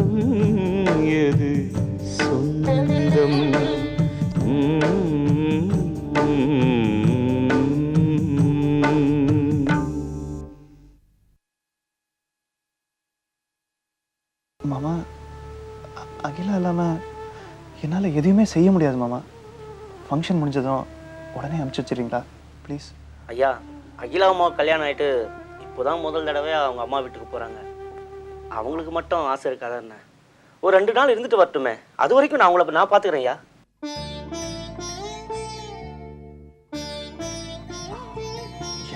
பந்தம் எது சொந்தம்? மாமா அகிலா இல்லாமல் என்னால் எதுவுமே செய்ய முடியாது மாமா. ஃபங்க்ஷன் முடிஞ்சதும் உடனே அனுப்பிச்சி வச்சிடுறீங்களா? ப்ளீஸ் ஐயா அகிலா அம்மா கல்யாணம் ஆயிட்டு இப்போதான் முதல் தடவை அவங்க அம்மா வீட்டுக்கு போறாங்க. அவங்களுக்கு மட்டும் ஆசை இருக்காதா என்ன? ஒரு ரெண்டு நாள் இருந்துட்டு வரட்டுமே. அது வரைக்கும் நான் அவங்கள நான் பாத்துக்கிறேன் ஐயா.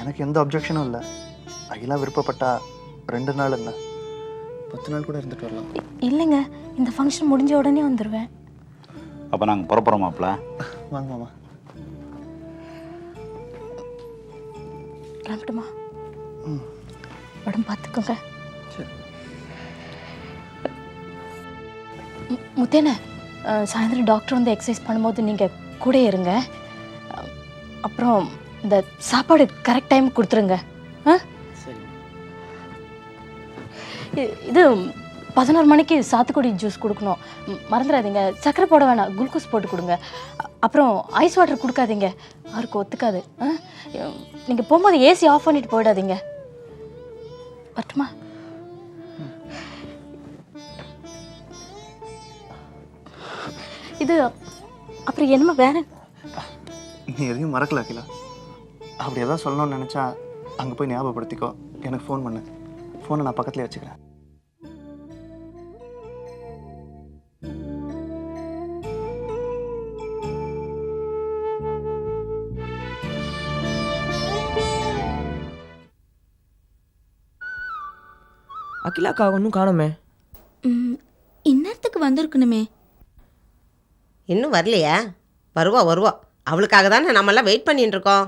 எனக்கு எந்த அப்ஜெக்ஷனும் இல்லை. அகிலா விருப்பப்பட்டா ரெண்டு நாள் என்ன? பத்து நாள் கூட இருந்துட்டு வரலாம். இல்லைங்க. இந்த ஃபங்க்ஷன் முடிஞ்ச உடனே வந்துடுவேன் அப்போ நாங்கள் புறப்புறோம் மாப்பிள்ள வாங்க மாமா. கிளம்பட்டுமா உடம்பு பார்த்துக்கோங்க முத்தேனே சாயந்தரம் டாக்டர் வந்து எக்ஸசைஸ் பண்ணும்போது நீங்கள் கூட இருங்க. அப்புறம் இந்த சாப்பாடு கரெக்ட் டைம் கொடுத்துருங்க. ஆ இது பதினோரு மணிக்கு சாத்துக்குடி ஜூஸ் கொடுக்கணும். மறந்துடாதீங்க. சக்கரை போட வேணாம். குளுக்கோஸ் போட்டு கொடுங்க. அப்புறம் ஐஸ் வாட்டர் கொடுக்காதீங்க. யாருக்கும் ஒத்துக்காது. நீங்கள் போகும்போது ஏசி ஆஃப் பண்ணிட்டு போயிடாதீங்க. வரட்டுமா? இது அப்புறம் என்னமா வேற நீ எதையும் மறக்கல அகிலா. அப்படி எதாவது சொல்லணும்னு நினச்சா அங்கே போய் ஞாபகப்படுத்திக்கோ. எனக்கு ஃபோன் பண்ணு. ஃபோனை நான் பக்கத்துலேயே வச்சுக்கிறேன். அகிலாக்கா ஒன்றும் காணுமே? இந்நேரத்துக்கு வந்திருக்கணுமே. இன்னும் வரலையா? வருவா வருவா. அவளுக்காக தானே நம்மெல்லாம் வெயிட் பண்ணிட்டு இருக்கோம்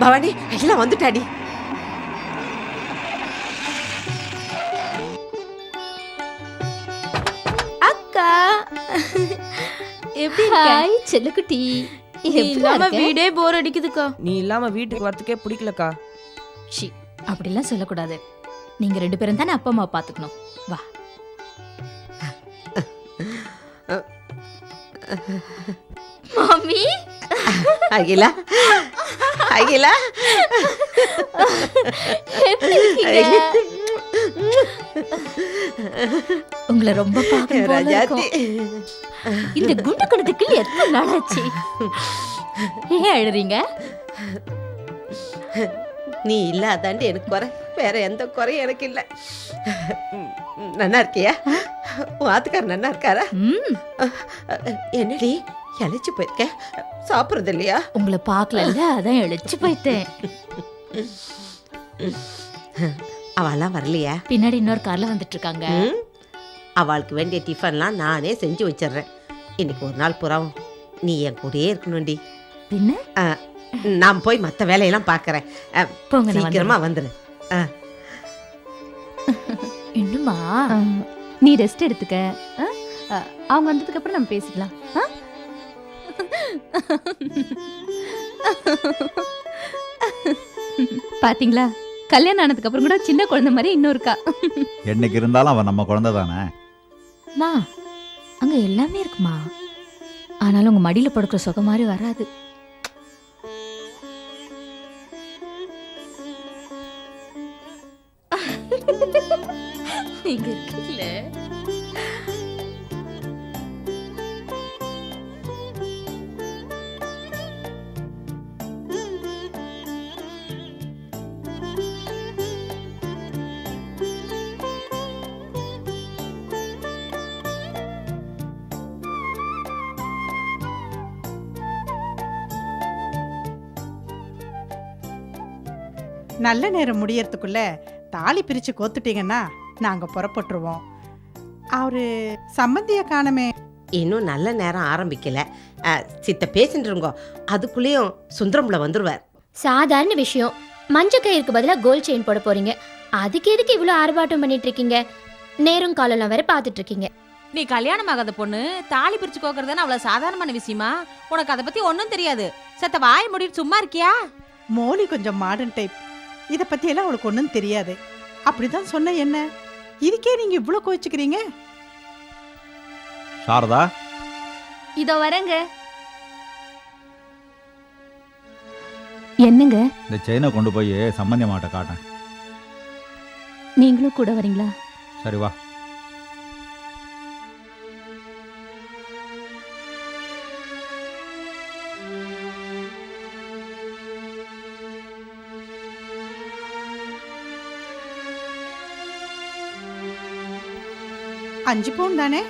பவானி எல்லாம் வந்துட்டாடி. அக்கா. எப்படி ஹாய் செல்லுக்குட்டி நீ இல்லாம வீடே போர் அடிக்குதுக்கா. நீ இல்லாம வீட்டுக்கு வரத்துக்கே பிடிக்கலக்கா. ஷி அப்படிலாம் சொல்லக்கூடாது. நீங்க ரெண்டு பேரும் தானே அப்பா அம்மா பாத்துக்கணும் வா. மாமி. அகிலா. அகிலா. உங்களை ரொம்ப ராஜாத்தி. இந்த குண்டு கணத்துக்கு எத்தனை நாள் ஆச்சு? ஏன் அழுறீங்க? நீ இல்லாதாண்டி எனக்கு குறை. வேற எந்த குறையும் எனக்கு இல்லை. நன்னா இருக்கியா உன் ஆத்துக்கார் நன்னா இருக்காரா என்னடி இழைச்சு போயிருக்க? சாப்பிட்றது இல்லையா? உங்களை பார்க்கலல்ல அதான் இழைச்சு போயிட்டேன். அவெல்லாம் வரலையா? பின்னாடி இன்னொரு கார்ல வந்துட்டு இருக்காங்க? அவளுக்கு வேண்டிய டிஃபன்லாம் நானே செஞ்சு வச்சிடுறேன். இன்னைக்கு ஒரு நாள் புறம் நீ என் கூடயே இருக்கணும்டி. பின்ன? நான் போய் மற்ற வேலையெல்லாம் பார்க்கறேன். அஹ், போங்க நான் இன்னுமா நீ ரெஸ்ட் எடுத்துக்க. அவங்க வந்ததுக்கு அப்புறம் நம்ம பேசிக்கலாம். ஆ? பாத்தீங்களா? கல்யாணம் ஆனதுக்கு அப்புறம் கூட சின்ன குழந்தை மாதிரி இன்னும் இருக்கா என்னைக்கு இருந்தாலும் அவன் நம்ம குழந்தை தானே? மா அங்க எல்லாமே இருக்குமா? ஆனாலும் உங்க மடியில படுக்கிற சுகம் மாதிரி வராது. நல்ல நேரம் முடியறதுக்குள்ள தாலி பிரிச்சு கோத்துட்டீங்கன்னா நாங்க புறப்பட்டுருவோம். அவரு சம்மந்திய காணமே. இன்னும் நல்ல நேரம் ஆரம்பிக்கல. சித்த பேசிட்டு இருங்கோ அதுக்குள்ளேயும் சுந்தரம்ல வந்துருவார். சாதாரண விஷயம். மஞ்ச கயிறுக்கு பதிலா கோல்ட் செயின் போட போறீங்க. அதுக்கு எதுக்கு இவ்வளவு ஆர்ப்பாட்டம் பண்ணிட்டு இருக்கீங்க நேரம் காலம்லாம் வேற பாத்துட்டு இருக்கீங்க நீ கல்யாணம் ஆகாத பொண்ணு தாலி பிரிச்சு கோக்குறதுன்னு அவ்வளவு சாதாரணமான விஷயமா? உனக்கு அதை பத்தி ஒன்றும் தெரியாது. சத்த வாய் மூடிட்டு சும்மா இருக்கியா? மோலி கொஞ்சம் மாடர்ன் டைப் இதை பற்றியெல்லாம் அவளுக்கு ஒன்றும் தெரியாது. அப்படிதான் சொன்ன என்ன? இதுக்கே நீங்கள் இவ்வளோ கோச்சிக்கிறீங்க சாரதா? இதோ வரேங்க. என்னங்க? இந்த செயினை கொண்டு போய் சம்பந்தி மாட்ட காட்டேன் நீங்களும் கூட வரீங்களா? சரி வா. அஞ்சு பவுன் தானே?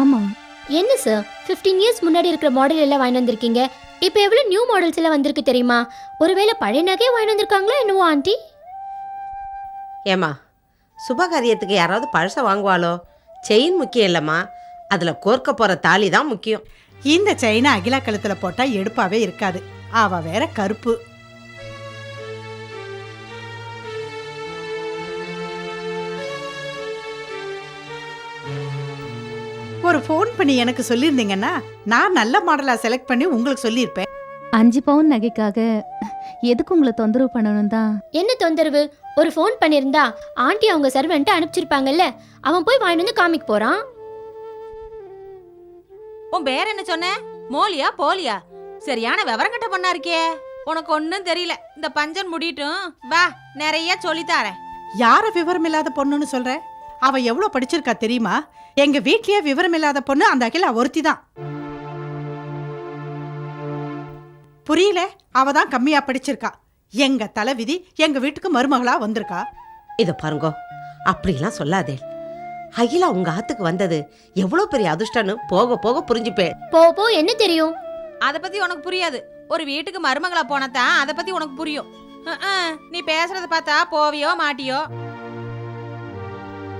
ஆமா. என்ன சார்? 15 இயர்ஸ் முன்னாடி இருக்கிற மாடல் எல்லாம் வாங்கி வந்திருக்கீங்க. இப்போ எவ்வளோ நியூ மாடல்ஸ் எல்லாம் வந்திருக்கு தெரியுமா? ஒருவேளை பழைய நகையை வாங்கி வந்திருக்காங்களா என்னவோ ஆண்டி? ஏம்மா சுபகாரியத்துக்கு யாராவது பழசை வாங்குவாளோ? செயின் முக்கியம் இல்லைம்மா. அதில் கோர்க்க போகிற தாலி தான் முக்கியம். இந்த செயினை அகிலா கழுத்தில் போட்டால் எடுப்பாவே இருக்காது. அவ வேற கருப்பு. ஒரு ஃபோன் பண்ணி எனக்கு சொல்லியிருந்தீங்கன்னா நான் நல்ல மாடலாக செலக்ட் பண்ணி உங்களுக்கு சொல்லியிருப்பேன். அஞ்சு பவுன் நகைக்காக எதுக்கு உங்களை தொந்தரவு பண்ணணும் தான்? என்ன தொந்தரவு? ஒரு ஃபோன் பண்ணியிருந்தா ஆண்டி அவங்க சர்வெண்ட்டை அனுப்பிச்சிருப்பாங்கல்ல அவன் போய் வாங்கிட்டு வந்து காமிக்க போறான். உன் பேர் என்ன சொன்ன? மோலியா போலியா? சரியான விவரம் கட்ட பொண்ணா இருக்கே உனக்கு ஒன்றும் தெரியல. இந்த பஞ்சன் முடியட்டும். வா நிறைய சொல்லித்தாரேன் யார விவரம் இல்லாத பொண்ணுன்னு சொல்ற? அவ எவ்வளோ படிச்சிருக்கா தெரியுமா? எங்க வீட்லயே விவரம் இல்லாத பொண்ணு அந்த அகிலா ஒருத்தி தான் புரியல? அவ தான் கம்மியா படிச்சிருக்கா. எங்க தலைவிதி எங்க வீட்டுக்கு மருமகளா வந்திருக்கா? இதை பாருங்கோ அப்படிலாம் சொல்லாதே. அகிலா உங்க ஆத்துக்கு வந்தது எவ்வளோ பெரிய அதிர்ஷ்டம்னு போக போக புரிஞ்சுப்பேன் போ போ என்ன தெரியும்? அதை பத்தி உனக்கு புரியாது. ஒரு வீட்டுக்கு மருமகளா போனதான் அதை பத்தி உனக்கு புரியும். அஹ், அஹ், நீ பேசுறத பார்த்தா போவியோ மாட்டியோ?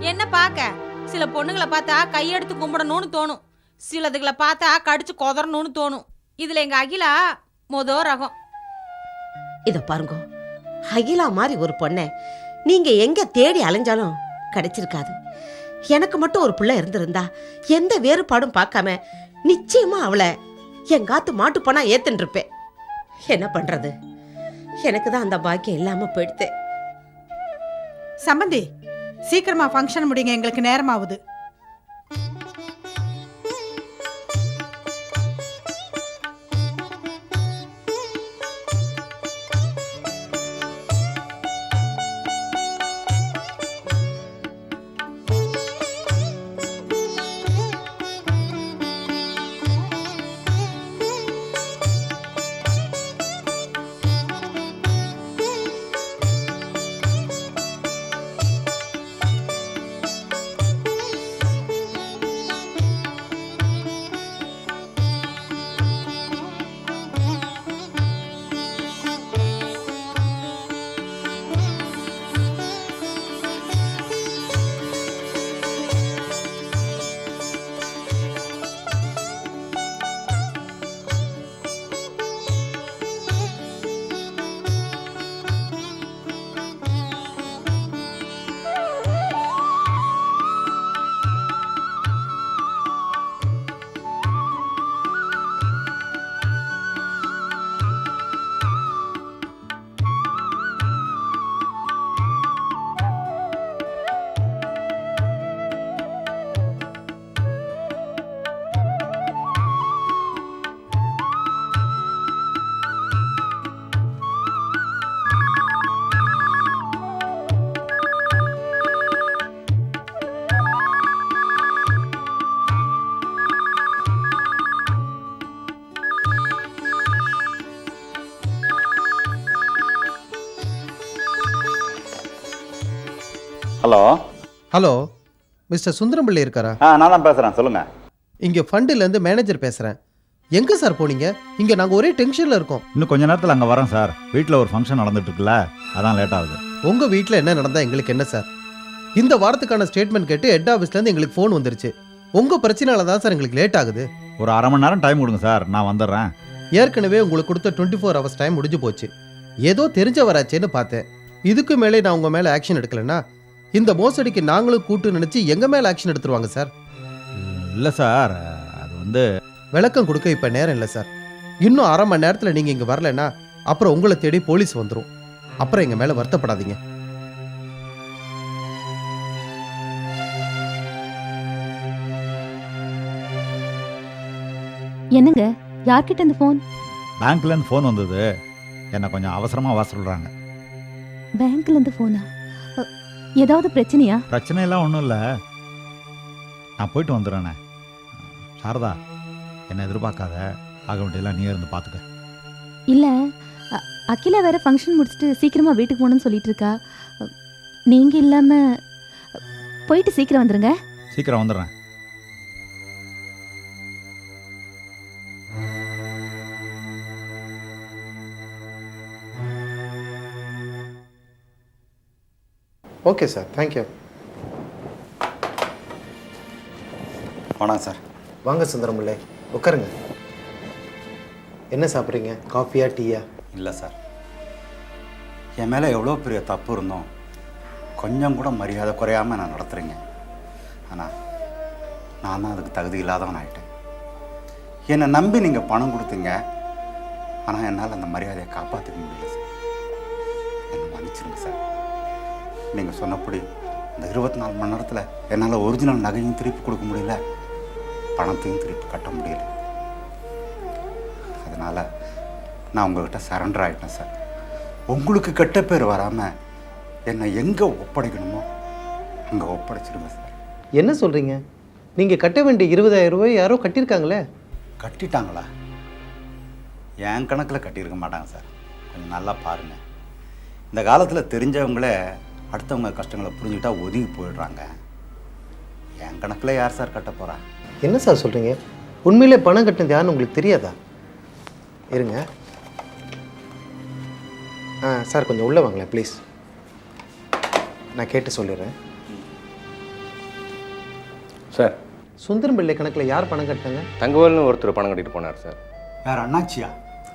என்ன பார்க்க? சில பொண்ணுங்களை பார்த்தா கையெடுத்து கும்பிடணும்னு தோணும். சிலதுகளை பார்த்தா கடிச்சு கொதறணும்னு தோணும். இதுல எங்க அகிலா மொதோ ரகம். இதை பாருங்கோ அகிலா மாதிரி ஒரு பொண்ணை நீங்க எங்க தேடி அலைஞ்சாலும் கிடைச்சிருக்காது. எனக்கு மட்டும் ஒரு பிள்ளை இருந்திருந்தா எந்த வேறுபாடும் பார்க்காம நிச்சயமா அவளை எங்காத்து மாட்டு போனா ஏத்துன்னு இருப்பேன் என்ன பண்றது? எனக்கு தான் அந்த பாக்கியம் இல்லாம போயிடுத்து சம்பந்தி சீக்கிரமா ஃபங்க்ஷன் முடிங்க எங்களுக்கு நேரமாகுது ஹலோ. ஹலோ மிஸ்டர் சுந்தரம்பிள்ளை இருக்காரா? ஆ நான் தான் பேசுகிறேன் சொல்லுங்கள் இங்கே ஃபண்டிலேருந்து மேனேஜர் பேசுகிறேன் எங்கே சார் போனீங்க? இங்கே நாங்கள் ஒரே டென்ஷனில் இருக்கோம். இன்னும் கொஞ்ச நேரத்தில் அங்கே வரேன் சார். வீட்டில் ஒரு ஃபங்க்ஷன் நடந்துட்டு இருக்குல்ல அதான் லேட் ஆகுது. உங்கள் வீட்டில் என்ன நடந்தால் எங்களுக்கு என்ன சார்? இந்த வாரத்துக்கான ஸ்டேட்மெண்ட் கேட்டு ஹெட் ஆஃபீஸ்லேருந்து எங்களுக்கு ஃபோன் வந்துருச்சு. உங்கள் பிரச்சனையால தான் சார் எங்களுக்கு லேட் ஆகுது. ஒரு அரை மணி நேரம் டைம் கொடுங்க சார். நான் வந்துடுறேன். ஏற்கனவே உங்களுக்கு கொடுத்த டுவெண்ட்டி ஃபோர் ஹவர்ஸ் டைம் முடிஞ்சு போச்சு. ஏதோ தெரிஞ்சவராச்சேன்னு பார்த்தேன். இதுக்கு மேலே நான் உங்கள் மேலே ஆக்ஷன் எடுக்கலைன்னா இந்த மோசடிக்கு நாங்களும் கூட்டு நினச்சி எங்கள் மேலே ஆக்ஷன் எடுத்துருவாங்க சார் இல்லை சார் அது வந்து விளக்கம் கொடுக்க இப்போ நேரம் இல்லை சார் இன்னும் அரை மணி நேரத்தில் நீங்கள் இங்கே வரலைன்னா அப்புறம் உங்களை தேடி போலீஸ் வந்துடும் அப்புறம் எங்கள் மேலே வருத்தப்படாதீங்க. என்னங்க? யார்கிட்ட இந்த ஃபோன் பேங்க்லேருந்து ஃபோன் வந்தது. என்னை கொஞ்சம் அவசரமாக வர சொல்கிறாங்க பேங்க்ல இருந்து ஃபோனா அ, ஏதாவது பிரச்சனையா? பிரச்சனையெல்லாம் ஒன்றும் இல்லை. நான் போயிட்டு வந்துடுறேண்ணே சாரதா என்னை எதிர்பார்க்காத. ஆக வேண்டியதெல்லாம் நீ இருந்து பார்த்துக்க. இல்ல அகிலா வேற ஃபங்க்ஷன் முடிச்சுட்டு சீக்கிரமா வீட்டுக்கு போகணும்னு சொல்லிட்டு இருக்கா. அ, நீங்க இல்லாம அ, போயிட்டு சீக்கிரம் வந்துருங்க. சீக்கிரம் வந்துடுறேன். ஓகே சார் தேங்க்யூ வணக்கம் சார். வாங்க சுந்தரமுல்லை உட்காருங்க. என்ன சாப்பிட்றீங்க? காஃபியா டீயா? இல்லை சார். என் மேலே எவ்வளோ பெரிய தப்பு இருந்தோம் கொஞ்சம் கூட மரியாதை குறையாமல் நான் நடத்துகிறேங்க ஆனால் நான் தான் அதுக்கு தகுதி இல்லாதவன் ஆயிட்டேன். என்னை நம்பி நீங்கள் பணம் கொடுத்தீங்க. ஆனால் என்னால் அந்த மரியாதையை காப்பாற்றிக்க முடியல சார். என்னை மன்னிச்சிருங்க சார். நீங்கள் சொன்னபடி இந்த இருபத்தி நாலு மணி நேரத்தில் என்னால் ஒரிஜினல் நகையும் திருப்பி கொடுக்க முடியல பணத்தையும் திருப்பி கட்ட முடியல. அதனால் நான் உங்கள்கிட்ட சரண்டர் ஆகிட்டேன் சார் உங்களுக்கு கெட்ட பேர் வராமல் என்னை எங்கே ஒப்படைக்கணுமோ அங்கே ஒப்படைச்சிடுங்க சார் என்ன சொல்கிறீங்க நீங்கள் கட்ட வேண்டிய இருபதாயிரம் ரூபாய் யாரோ கட்டியிருக்காங்களே? கட்டிட்டாங்களா? என் கணக்கில் கட்டியிருக்க மாட்டாங்க சார் கொஞ்சம் நல்லா பாருங்கள் இந்த காலத்தில் தெரிஞ்சவங்களே அடுத்தவங்க கஷ்டங்களை புரிஞ்சுக்கிட்டா ஒதுங்கி போயிடுறாங்க. என் கணக்கில் யார் சார் கட்ட போகிறா என்ன சார் சொல்கிறீங்க உண்மையிலே பணம் கட்டினது யாருன்னு உங்களுக்கு தெரியாதா? இருங்க. ஆ சார் கொஞ்சம் உள்ளே வாங்களேன் ப்ளீஸ் நான் கேட்டு சொல்லிடுறேன். சார். சுந்தரம் பிள்ளை கணக்கில் யார் பணம் கட்டினாங்க? தங்கவேல்னு ஒருத்தர் பணம் கட்டிட்டு போனார் சார். வேறு அண்ணாச்சியா?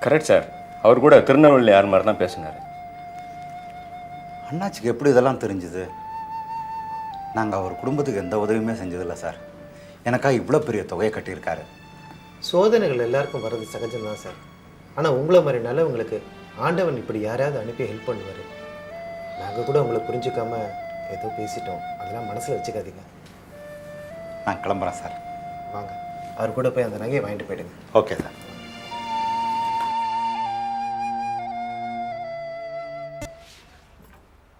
Correct sir. அவர் கூட திருநெல்வேலி யார் மாதிரி தான் பேசினார். அண்ணாச்சிக்கு எப்படி இதெல்லாம் தெரிஞ்சுது? நாங்கள் அவர் குடும்பத்துக்கு எந்த உதவியுமே செஞ்சதில்லை சார். எனக்கா இவ்வளோ பெரிய தொகையை கட்டியிருக்காரு. சோதனைகள் எல்லாருக்கும் வர்றது சகஜம்தான் சார். ஆனால் உங்களை மாதிரி நல்லவங்களுக்கு ஆண்டவன் இப்படி யாரையாவது அனுப்பி ஹெல்ப் பண்ணுவார்? நாங்கள் கூட உங்களை புரிஞ்சுக்காம ஏதோ பேசிட்டோம். அதெல்லாம் மனசில் வச்சுக்காதீங்க. நான் கிளம்புறேன் சார். வாங்க. அவர் கூட போய் அந்த நகையை வாங்கிட்டு போயிடுங்க. Okay sir.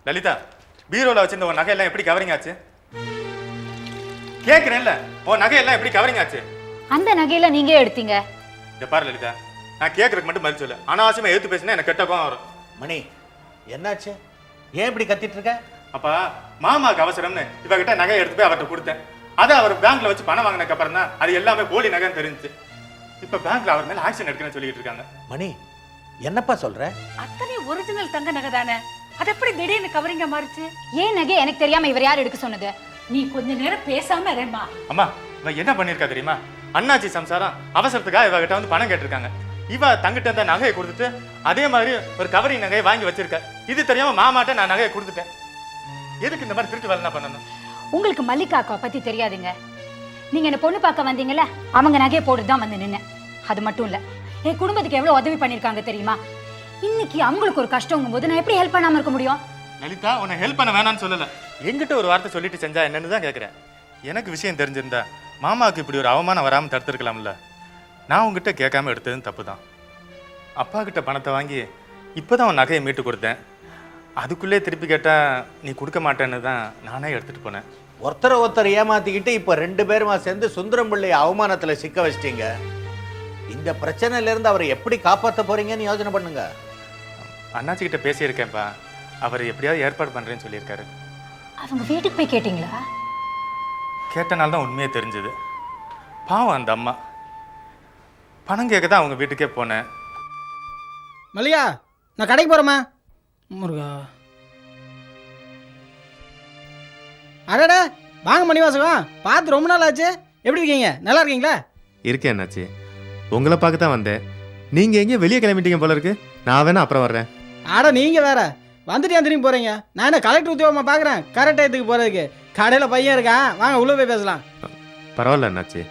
லலிதா பீரோல வச்சிருந்த உன் நகையெல்லாம் எப்படி கவரிங் ஆச்சு கேட்குறேன்ல உன் நகையெல்லாம் எப்படி கவரிங் ஆச்சு அந்த நகையில நீங்க எடுத்தீங்க? இதை பாரு லலிதா நான் கேட்கறதுக்கு மட்டும் பதில் சொல்லு. அனாவசியமா எடுத்து பேசினா எனக்கு கெட்ட கோவம் வரும். மணி என்னாச்சு? ஏன் இப்படி கத்திட்டு இருக்க? அப்பா மாமாக்கு அவசரம்னு இவகிட்ட நகையை எடுத்து போய் அவர்கிட்ட கொடுத்தேன். அதை அவர் பேங்க்ல வச்சு பணம் வாங்கினதுக்கு அப்புறம் தான் அது எல்லாமே போலி நகைன்னு தெரிஞ்சுச்சு. இப்ப பேங்க்ல அவர் மேல ஆக்ஷன் எடுக்கணும்னு சொல்லிட்டு இருக்காங்க. மணி என்னப்பா சொல்ற? அத்தனை ஒரிஜினல் தங்க நகை தானே? அது எப்படி திடீர்னு கவரிங்க மாறுச்சு? ஏன் நகை? எனக்கு தெரியாம இவர் யார் எடுக்க சொன்னது? நீ கொஞ்ச நேரம் பேசாம இருமா. அம்மா இவ என்ன பண்ணிருக்கா தெரியுமா? அண்ணாச்சி சம்சாரம் அவசரத்துக்காக இவகிட்ட வந்து பணம் கேட்டிருக்காங்க. இவ தங்கிட்ட இருந்த நகையை கொடுத்துட்டு அதே மாதிரி ஒரு கவரி நகையை வாங்கி வச்சிருக்க. இது தெரியாம மாமாட்ட நான் நகையை கொடுத்துட்டேன். எதுக்கு இந்த மாதிரி திருட்டு வேலை பண்ணணும்? உங்களுக்கு மல்லிகா அக்கா பத்தி தெரியாதுங்க. நீங்க என்ன பொண்ணு பார்க்க வந்தீங்கல்ல அவங்க நகையை போட்டு தான் வந்து நின்னேன். அது மட்டும் இல்ல என் குடும்பத்துக்கு எவ்வளவு உதவி பண்ணிருக்காங்க தெரியுமா? இன்னைக்கு அவங்களுக்கு ஒரு கஷ்டங்கும் போது நான் எப்படி ஹெல்ப் பண்ணாம இருக்க முடியும்? லலிதா உன்னை ஹெல்ப் பண்ண வேணாம்னு சொல்லல. எங்கிட்ட ஒரு வார்த்தை சொல்லிட்டு செஞ்சா என்னன்னு தான் கேட்குறேன் எனக்கு விஷயம் தெரிஞ்சிருந்தா மாமாவுக்கு இப்படி ஒரு அவமானம் வராமல் தடுத்துருக்கலாம்ல. நான் உங்ககிட்ட கேட்காம எடுத்ததும் தப்பு தான் அப்பா கிட்ட பணத்தை வாங்கி இப்போதான் உன் நகையை மீட்டு கொடுத்தேன். அதுக்குள்ளே திருப்பி கேட்டா நீ கொடுக்க மாட்டேன்னு தான் நானே எடுத்துட்டு போனேன். ஒருத்தரை ஒருத்தர் ஏமாத்திக்கிட்டு இப்போ ரெண்டு பேருமா சேர்ந்து சுந்தரம் பிள்ளைய அவமானத்துல சிக்க வச்சிட்டீங்க. இந்த பிரச்சனையில இருந்து அவரை எப்படி காப்பாற்ற போறீங்கன்னு யோசனை பண்ணுங்க. அண்ணாச்சி கிட்ட பேசியிருக்கேன்ப்பா அவர் எப்படியாவது ஏற்பாடு பண்றேன்னு சொல்லியிருக்காரு. அவங்க வீட்டுக்கு போய் கேட்டீங்களா? கேட்டனால தான் உண்மையே தெரிஞ்சது. பாவம் அந்த அம்மா. பணம் கேட்க தான் அவங்க வீட்டுக்கே போனேன். மல்லியா நான் கடைக்கு போகிறேம்மா முருகா. அடடா வாங்க மணிவாசகம். பார்த்து ரொம்ப நாள் ஆச்சு. எப்படி இருக்கீங்க? நல்லா இருக்கீங்களா? இருக்கேன் அண்ணாச்சி. உங்களை பார்க்க தான் வந்தேன். நீங்க எங்கேயும் வெளியே கிளம்பிட்டீங்க போல இருக்கு. நான் வேணா அப்புறம் வர்றேன். அட நீங்கள் வேற. வந்துட்டு ஏன் திரும்பி போகிறீங்க நான் என்ன கலெக்டர் உத்தியோகமாக பார்க்குறேன் கரெக்ட் டயத்துக்கு போகிறதுக்கு கடையில் பையன் இருக்கான். வாங்க உள்ளே போய் பேசலாம். பரவாயில்ல அண்ணாச்சி.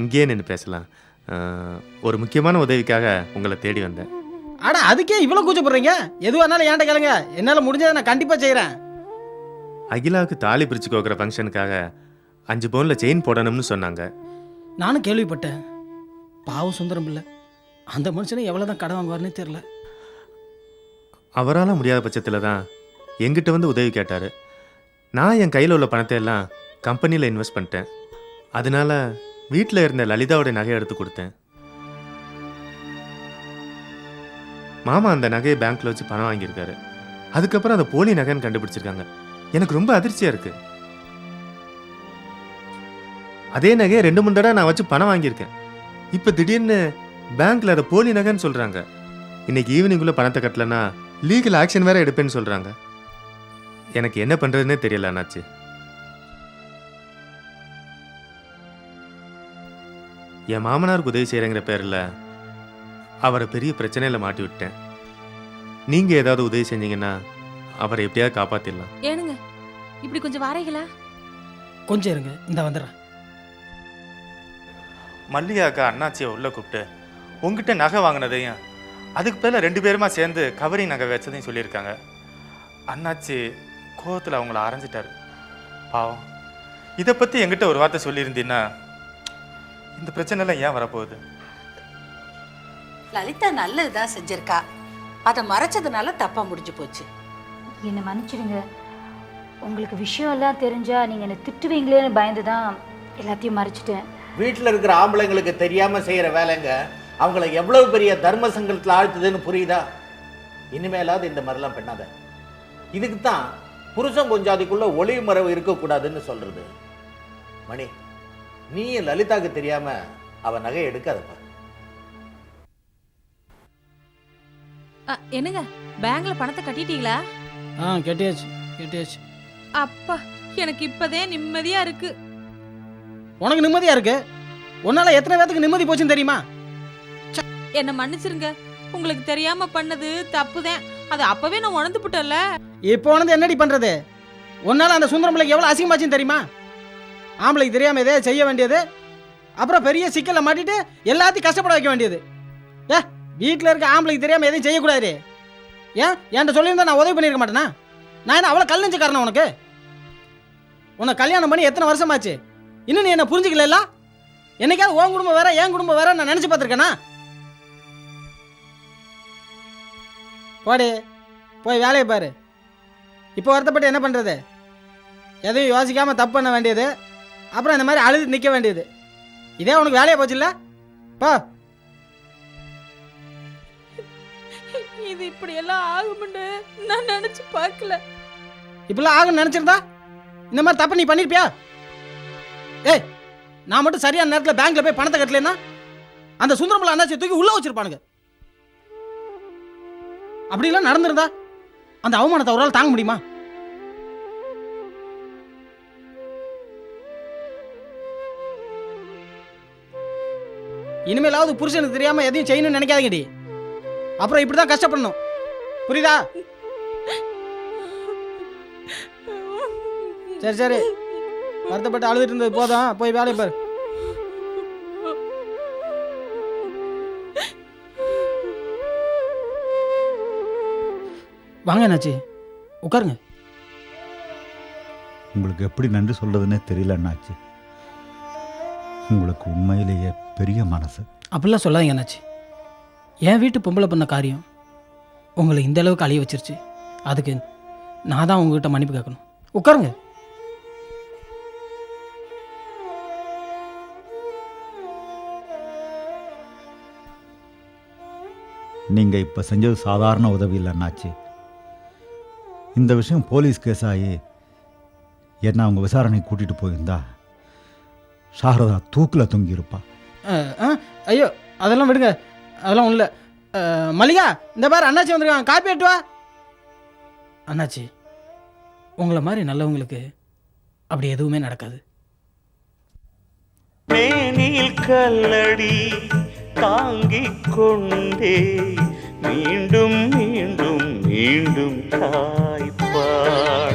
இங்கேயே நின்று பேசலாம். ஒரு முக்கியமான உதவிக்காக உங்களை தேடி வந்தேன். அட அதுக்கே இவ்வளோ கூச்சப்படுறீங்க? எதுவாக இருந்தாலும் ஏன்ட்ட கேளுங்க. என்னால் முடிஞ்சதை நான் கண்டிப்பாக செய்கிறேன் அகிலாவுக்கு தாலி பிரிச்சு கோக்குற ஃபங்க்ஷனுக்காக அஞ்சு பவுனில் செயின் போடணும்னு சொன்னாங்க. நானும் கேள்விப்பட்டேன். பாவம் சுந்தரம் பிள்ளை. அந்த மனுஷனை எவ்வளோ தான் கடன் வாங்குவார்னே தெரில அவரால் முடியாத பட்சத்தில் தான் எங்கிட்ட வந்து உதவி கேட்டார். நான் என் கையில் உள்ள பணத்தை எல்லாம் கம்பெனியில் இன்வெஸ்ட் பண்ணிட்டேன். அதனால வீட்டில் இருந்த லலிதாவோடைய நகையை எடுத்து கொடுத்தேன். மாமா அந்த நகையை பேங்க்ல வச்சு பணம் வாங்கியிருக்காரு. அதுக்கப்புறம் அந்த போலி நகைன்னு கண்டுபிடிச்சிருக்காங்க. எனக்கு ரொம்ப அதிர்ச்சியாக இருக்கு. அதே நகையை ரெண்டு மூணு தடவை நான் வச்சு பணம் வாங்கியிருக்கேன். இப்போ திடீர்னு பேங்க்ல அதை போலி நகைன்னு சொல்கிறாங்க இன்னைக்கு ஈவினிங்குள்ளே பணத்தை கட்டலன்னா லீகல் ஆக்ஷன் வேற எடுப்பேன்னு சொல்கிறாங்க எனக்கு என்ன பண்ணுறதுனே தெரியல அண்ணாச்சி. என் மாமனாருக்கு உதவி செய்கிறேங்கிற பேரில் அவரை பெரிய பிரச்சனையில் மாட்டி விட்டேன். நீங்கள் ஏதாவது உதவி செஞ்சீங்கன்னா அவரை எப்படியாவது காப்பாற்றிடலாம் ஏனுங்க இப்படி கொஞ்சம் வாரீங்களா? கொஞ்சம் இருங்க இந்த வந்துடுறேன். மல்லிகா அக்கா அண்ணாச்சியை உள்ளே கூப்பிட்டு உங்ககிட்ட நகை வாங்கினதையும் அதுக்கு பேரில் ரெண்டு பேருமா சேர்ந்து கவரி நகை வச்சதையும் சொல்லியிருக்காங்க. அண்ணாச்சி கோவத்தில் அவங்கள அரைஞ்சிட்டாரு. பாவம். இதை பற்றி என்கிட்ட ஒரு வார்த்தை சொல்லியிருந்தீங்கன்னா இந்த பிரச்சனைலாம் ஏன் வரப்போகுது? லலிதா நல்லதுதான் செஞ்சிருக்கா. அதை மறைச்சதுனால தப்பா முடிஞ்சு போச்சு. என்னை மன்னிச்சிடுங்க. உங்களுக்கு விஷயம் எல்லாம் தெரிஞ்சா நீங்கள் என்னை திட்டுவீங்களேன்னு பயந்து தான் எல்லாத்தையும் மறைச்சிட்டேன். வீட்டில் இருக்கிற ஆம்பளைங்களுக்கு தெரியாமல் செய்கிற வேலைங்க. அவங்கள எவ்வளவு பெரிய தர்ம சங்கடத்தில் ஆழ்த்துதுன்னு புரியுதா? இனிமேலாவது இந்த மாதிரிலாம் பண்ணாத. இதுக்கு தான் புருஷன் பொஞ்சாதிக்குள்ள ஒளிவு மறைவு இருக்கக்கூடாதுன்னு சொல்றது. மணி நீ லலிதாக்கு தெரியாம அவ நகையை எடுக்காதப்பா அ, என்னங்க? பேங்க்ல பணத்தை கட்டிட்டீங்களா? ஆ கெட்டியாச்சு கெட்டியாச்சு. அப்பா எனக்கு இப்பதே நிம்மதியா இருக்கு. உனக்கு நிம்மதியாக இருக்கு? உன்னால் எத்தனை பேத்துக்கு நிம்மதி போச்சுன்னு தெரியுமா? என்ன மன்னிச்சிருங்க. உங்களுக்கு தெரியாம பண்ணது தப்புதான். அது அப்பவே நான் உணர்ந்து போட்டல இப்போ உணர்ந்து என்னடி பண்ணுறது உன்னால அந்த சுந்தரம் பிள்ளைக்கு எவ்வளோ அசிங்கமாச்சுன்னு தெரியுமா? ஆம்பளைக்கு தெரியாமல் எதே செய்ய வேண்டியது. அப்புறம் பெரிய சிக்கலை மாட்டிட்டு எல்லாத்தையும் கஷ்டப்பட வைக்க வேண்டியது. ஏ வீட்டில் இருக்க ஆம்பளைக்கு தெரியாமல் எதையும் செய்யக்கூடாது. ஏன் என்கிட்ட சொல்லியிருந்தா நான் உதவி பண்ணியிருக்க மாட்டேனா? நான் என்ன அவ்வளோ கல் உனக்கு? உன்னை கல்யாணம் பண்ணி எத்தனை வருஷமாச்சு? இன்னும் நீ என்ன புரிஞ்சுக்கல என்னைக்காவது உன் குடும்பம் வேற என் குடும்பம் வேற நான் நினச்சி பார்த்துருக்கேனா? போடி போய் வேலையை பாரு. இப்போ வருத்தப்பட்டு என்ன பண்ணுறது எதையும் யோசிக்காமல் தப்பு பண்ண வேண்டியது. அப்புறம் இந்த மாதிரி அழுது நிற்க வேண்டியது. இதே உனக்கு வேலையை போச்சுல்ல போ. இது இப்படி எல்லாம் ஆகும்னு நான் நினைச்சு பார்க்கல. இப்படிலாம் ஆகும்னு நினச்சிருந்தா? இந்த மாதிரி தப்பு நீ பண்ணிருப்பியா? ஏய் நான் மட்டும் சரியான நேரத்தில் பேங்க்ல போய் பணத்தை கட்டலைன்னா அந்த சுந்தரமலை அண்ணாச்சி தூக்கி உள்ள வச்சிருப்பானுங்க. அப்படிலாம் நடந்திருந்தா அந்த அவமானத்தை அவரால் தாங்க முடியுமா? இனிமேலாவது புருஷனுக்கு தெரியாம எதையும் செய்யணும்னு நினைக்காதீங்கடி. அப்புறம் இப்படி தான் கஷ்டப்படணும். புரியுதா? சரி சரி. வருத்தப்பட்டு அழுதுட்டு இருந்தது போதும். போய் வேலையை பாரு. வாங்க என்னாச்சு? உட்காருங்க. உங்களுக்கு எப்படி நன்றி சொல்கிறதுனே தெரியல அண்ணாச்சி. உங்களுக்கு உண்மையிலேயே பெரிய மனசு. அப்படிலாம் சொல்லாதீங்க என்னாச்சு என் வீட்டு பொம்பளை பண்ண காரியம் உங்களை இந்த அளவுக்கு அழிய வச்சிருச்சு. அதுக்கு நான் தான் உங்ககிட்ட மன்னிப்பு கேட்கணும். உட்காருங்க. நீங்கள் இப்போ செஞ்சது சாதாரண உதவி இல்லை அண்ணாச்சி. இந்த விஷயம் போலீஸ் கேஸ் ஆகி என்ன அவங்க விசாரணைக்கு கூட்டிகிட்டு போயிருந்தா? சாரதா தூக்கில் தொங்கியிருப்பா. ஐயோ அதெல்லாம் விடுங்க. அதெல்லாம் ஒன்றும் இல்லை மல்லிகா இந்த பாரு அண்ணாச்சி வந்திருக்காங்க காப்பி எட்டு வா. அண்ணாச்சி உங்களை மாதிரி நல்லவங்களுக்கு அப்படி எதுவுமே நடக்காது. மேனில் கல்லடி தாங்கிக் கொண்டே மீண்டும் மீண்டும் மீண்டும் world.